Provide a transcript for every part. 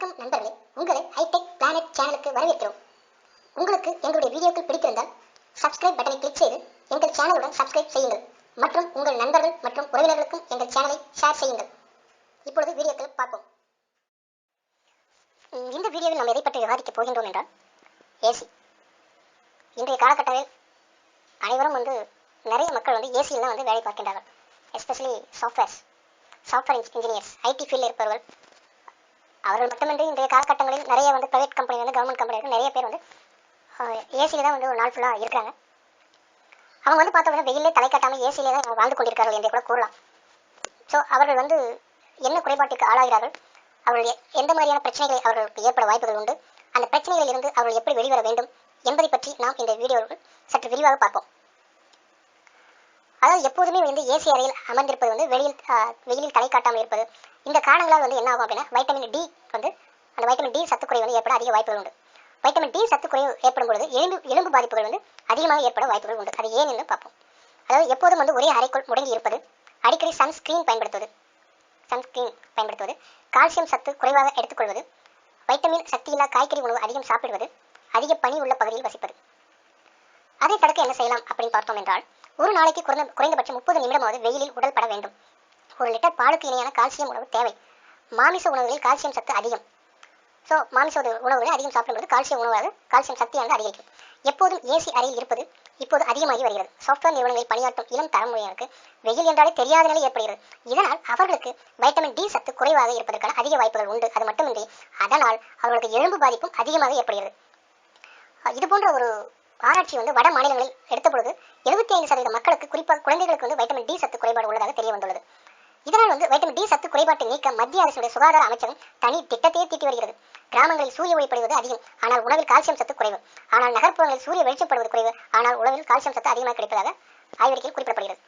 வணக்கம் நண்பர்களே. உங்களை ஹைடெக் பிளானட் சேனலுக்கு வரவேற்கிறோம். உங்களுக்கு எங்களுடைய வீடியோக்கள் பிடித்திருந்தால் சப்ஸ்கிரைப் பட்டனை கிளிக் செய்து எங்கள் சேனலுடன் சப்ஸ்கிரைப் செய்யுங்கள். மற்றும் உங்கள் நண்பர்கள் மற்றும் உறவினர்களுக்கும் எங்கள் சேனலை ஷேர் செய்யுங்கள். இப்பொழுது வீடியோக்கள் பார்ப்போம். இந்த வீடியோவில் நாம் எதை பற்றி விவாதிக்கப் போகின்றோம் என்றால் ஏசி இன்றைய காலகட்டத்தில் அனைவரும் வந்து நிறைய மக்கள் வந்து ஏசியில் தான் வந்து வேலை பார்க்கின்றார்கள். Especially softwares software engineers IT ஃபீல்டில் இருப்பவர்கள். அவர்கள் மட்டுமின்றி இன்றைய காலகட்டங்களில் நிறைய வந்து ப்ரைவேட் கம்பெனி வந்து கவர்மெண்ட் கம்பெனி நிறைய பேர் வந்து ஏசியில் தான் வந்து ஒரு நாள் ஃபுல்லாக இருக்கிறாங்க. அவங்க வந்து பார்த்தோம்னா வெயிலே தலை காட்டாமல் ஏசியிலே தான் வாழ்ந்து கொண்டிருக்கிறார்கள் என்று கூட கூறலாம். ஸோ அவர்கள் வந்து என்ன குறைபாட்டுக்கு ஆளாகிறார்கள்? அவர்கள் எந்த மாதிரியான பிரச்சனைகளை அவர்களுக்கு ஏற்பட வாய்ப்புகள் உண்டு? அந்த பிரச்சனைகளில் இருந்து அவர்கள் எப்படி வெளிவர வேண்டும்? என்பதை பற்றி நாம் இந்த வீடியோவில் சற்று விரிவாக பார்ப்போம். அதாவது எப்போதுமே வந்து ஏசி அறையில் அமர்ந்திருப்பது வந்து வெளியில் வெயிலில் தலை காட்டாமல் இருப்பது. இந்த காரணங்களால் வந்து என்ன ஆகும் அப்படின்னா வைட்டமின் டி வந்து அந்த வைட்டமின் டி சத்துக்குறைவு வந்து ஏற்பட அதிக வாய்ப்புகள் உண்டு. வைட்டமின் டி சத்துக்குறைவு ஏற்படும் பொழுது எலும்பு எலும்பு பாதிப்புகள் வந்து அதிகமாக ஏற்பட வாய்ப்புகள் உண்டு. அது ஏன் என்று பார்ப்போம். அதாவது எப்போதும் வந்து ஒரே அறைக்குள் முடங்கி இருப்பது அடிக்கடி சன்ஸ்கிரீன் பயன்படுத்துவது சன்ஸ்கிரீன் பயன்படுத்துவது கால்சியம் சத்து குறைவாக எடுத்துக்கொள்வது வைட்டமின் சக்தியில்லா காய்கறி உணவு அதிகம் சாப்பிடுவது அதிக பனி உள்ள பகுதியில் வசிப்பது. அதை தடுக்க என்ன செய்யலாம் அப்படின்னு பார்த்தோம் என்றால் ஒரு நாளைக்கு குறைந்த குறைந்தபட்சம் முப்பது நிமிடமாவது வெயிலில் உடல் பட வேண்டும். ஒரு லிட்டர் பாலுக்கு இணையான கால்சியம் உணவு தேவை. மாமிச உணவுகளில் கால்சியம் சத்து அதிகம். ஸோ மாமிச உணவு- உணவுகளை அதிகம் சாப்பிடும்போது கால்சியம் உணவாக கால்சியம் சக்தியானது அதிகரிக்கும். எப்போதும் ஏசி அறையில் இருப்பது இப்போது அதிகமாகி வருகிறது. சாஃப்ட்வேர் நிறுவனங்களில் பணியாற்றும் இளம் தலைமுறையினருக்கு வெயில் என்றாலே தெரியாத நிலை ஏற்படுகிறது. இதனால் அவர்களுக்கு வைட்டமின் டி சத்து குறைவாக இருப்பதற்கான அதிக வாய்ப்புகள் உண்டு. அது மட்டுமின்றி அதனால் அவர்களுக்கு எலும்பு பாதிப்பும் அதிகமாக ஏற்படுகிறது. இது போன்ற ஒரு ஆராய்ச்சி வந்து வட மாநிலங்களில் எடுத்த பொழுது எழுபத்தி ஐந்து சதவீத மக்களுக்கு குறிப்பாக குழந்தைகளுக்கு வந்து வைட்டமின் டி சத்து குறைபாடு உள்ளதாக தெரிய வந்துள்ளது. இதனால் வந்து வைட்டமின் டி சத்து குறைபாட்டை நீக்க மத்திய அரசுடைய சுகாதார அமைச்சகம் தனி திட்டத்தையே தீட்டி வருகிறது. கிராமங்களில் சூரிய ஒளிப்படுவது அதிகம் ஆனால் உணவில் கால்சியம் சத்து குறைவு. ஆனால் நகர்ப்புறங்களில் சூரிய வெளிச்சப்படுவது குறைவு ஆனால் உணவில் கால்சியம் சத்து அதிகமாக கிடைப்பதாக ஆய்வறிக்கையில் குறிப்பிடப்படுகிறது.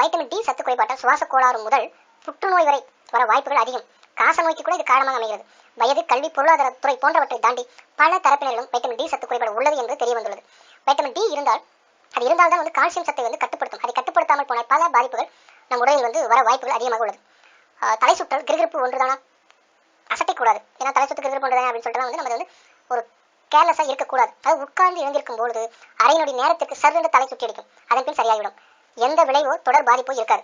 வைட்டமின் டி சத்து குறைபாட்டால் சுவாச கோளாறு முதல் புற்றுநோய் வரை வர வாய்ப்புகள் அதிகம். காச நோய்க்கு கூட இது காரணமாக அமைகிறது. வயது கல்வி பொருளாதார துறை போன்றவற்றை தாண்டி பல தரப்பினரிலும் வைட்டமின் டி சத்து குறைபாடு உள்ளது என்று தெரிய வந்துள்ளது. வைட்டமின் டி இருந்தால் அது இருந்தால் தான் வந்து கால்சியம் சத்தை வந்து கட்டுப்படுத்தும். அதை கட்டுப்படுத்தாமல் போனால் பல பாதிப்புகள் நம் உடலில் வந்து வர வாய்ப்புகள் அதிகமாக உள்ளது. தலை சுற்றல் கிருகிருப்பு ஒன்றுதானா? அசட்டக்கூடாது. ஏன்னா தலை சுற்று கிருகிருப்பு ஒன்றுதானே அப்படின்னு சொல்லிட்டு வந்து நம்ம வந்து ஒரு கேர்லெஸ்ஸாக இருக்கக்கூடாது. அது உட்கார்ந்து எழுந்திருக்கும் பொழுது அரையினுடைய நேரத்துக்கு சர்வென்று தலை சுற்றி அடிக்கும். அதன் பின் சரியாகிவிடும். எந்த விளைவோ தொடர் பாதிப்போ இருக்காது.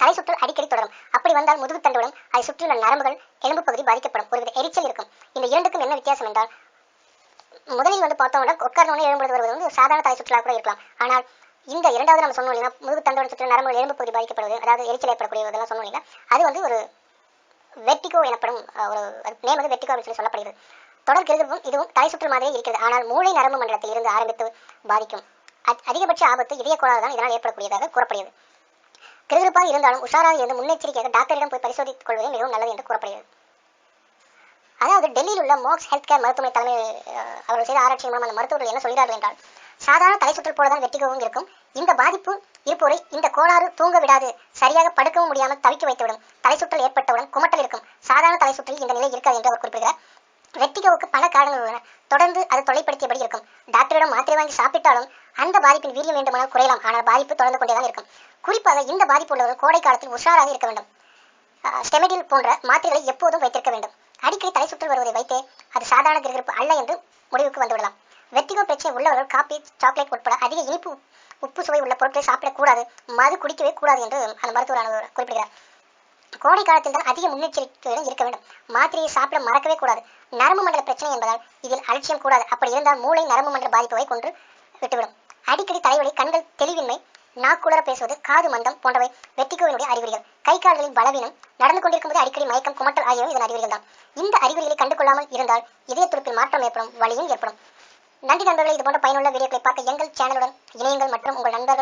தலை சுற்றல் அடிக்கடி தொடரும். அப்படி வந்தால் முதுகு தண்டுடன் அதை சுற்றியுள்ள நரம்புகள் எலும்பு பகுதி பாதிக்கப்படும். ஒருவித எரிச்சல் இருக்கும். இந்த இரண்டுக்கும் என்ன வித்தியாசம் என்றால் முதலில் வந்து பார்த்தோம்னா உட்கார்ந்தோடனே எழும்புறது வருவது வந்து சாதாரண தலை சுற்றுலா கூட இருக்கலாம். ஆனால் இந்த இரண்டாவது நம்ம சொன்னோம் இல்லைன்னா முதுகு தண்டோட சுற்றி நரம்பு எலும்பு பகுதி பாதிக்கப்படுவது அதாவது எரிச்சல் ஏற்படக்கூடிய இதெல்லாம் சொன்னோம் இல்லைன்னா அது வந்து ஒரு வெட்டிகோ எனப்படும் ஒரு நேம் வந்து வெட்டிகோ அப்படின்னு சொல்லி சொல்லப்படுகிறது. தொடர் கிருகிருப்பும் இதுவும் தலை சுற்று மாதிரியே இருக்கிறது. ஆனால் மூளை நரம்பு மண்டலத்தில் இருந்து ஆரம்பித்து பாதிக்கும். அதிகபட்ச ஆபத்து இதய கோளாறு தான் இதனால் ஏற்படக்கூடியதாக கூறப்படுகிறது. கிருகிருப்பாக இருந்தாலும் உஷாராக இருந்து முன்னெச்சரிக்கையாக டாக்டரிடம் போய் பரிசோதித்துக் கொள்வது மிகவும் நல்லது என்று கூறப்படுகிறது. டெல்லியில் உள்ள மோக்ஸ் ஹெல்த் கேர் மருத்துவமனை தலைமை அவர்கள் செய்த ஆராய்ச்சி மூலம் அந்த மருத்துவர்கள் என்ன சொல்கிறார்கள் என்றால் சாதாரண தலை சுற்றல் போலதான் வெட்டிகவும் இருக்கும். இந்த பாதிப்பு இருப்போரை இந்த கோளாறு தூங்க விடாது சரியாக படுக்கவும் முடியாமல் தவிக்க வைத்துவிடும். தலை சுற்றல் ஏற்பட்டவுடன் குமட்டல் இருக்கும். சாதாரண தலை சுற்றில் இந்த நிலை இருக்காது என்று அவர் குறிப்பிடுகிறார். வெட்டிகோவுக்கு பல காரணங்கள் உள்ளன. தொடர்ந்து அது தொலைப்படுத்தியபடி இருக்கும். டாக்டரிடம் மாத்திரை வாங்கி சாப்பிட்டாலும் அந்த பாதிப்பின் வீரியம் வேண்டுமானால் குறையலாம். ஆனால் பாதிப்பு தொடர்ந்து கொண்டே தான் இருக்கும். குறிப்பாக இந்த பாதிப்பு உள்ளவர்கள் கோடை காலத்தில் உஷாராக இருக்க வேண்டும். ஸ்டெமெடில் போன்ற மாத்திரைகளை எப்போதும் வைத்திருக்க வேண்டும். அடிக்கடி தலை சுற்றல் வருவதை வைத்தே அது சாதாரண கிருகிருப்பு அல்ல என்று முடிவுக்கு வந்துவிடலாம். வெட்டிகோ பிரச்சனை உள்ளவர்கள் காபி சாக்லேட் உட்பட அதிக இனிப்பு உப்பு சுவை உள்ள பொருட்களை சாப்பிடக்கூடாது மது குடிக்கவே கூடாது என்று அந்த மருத்துவர் குறிப்பிடுகிறார். கோடை காலத்தில் தான் அதிக முன்னெச்சரிக்கையுடன் இருக்க வேண்டும். மாத்திரையை சாப்பிட மறக்கவே கூடாது. நரம்பு மண்டல பிரச்சனை என்பதால் இதில் அலட்சியம் கூடாது. அப்படி இருந்தால் மூளை நரம்பு மண்டல பாதிப்பை கொண்டு விட்டுவிடும். அடிக்கடி தலைவலி கண்கள் தெளிவின்மை நாக்குளர பேசுவது காது மந்தம் போன்றவை வெட்டிக்கோவினுடைய அறிகுறிகள். கை கால்களின் பலவீனம் நடந்து கொண்டிருக்கும் போது அடிக்கடி மயக்கம் குமட்டல் ஆகியவை இதன் அறிகுறிகள் தான் இந்த அறிகுறிகளை கண்டுகொள்ளாமல் இருந்தால் இதய துடிப்பில் மாற்றம் ஏற்படும் வலியும் ஏற்படும். நன்றி நண்பர்களை இது போன்ற பயனுள்ள வீடியோக்களை பார்க்க எங்கள் சேனலுடன் இணையங்கள் மற்றும் உங்கள் நண்பர்கள்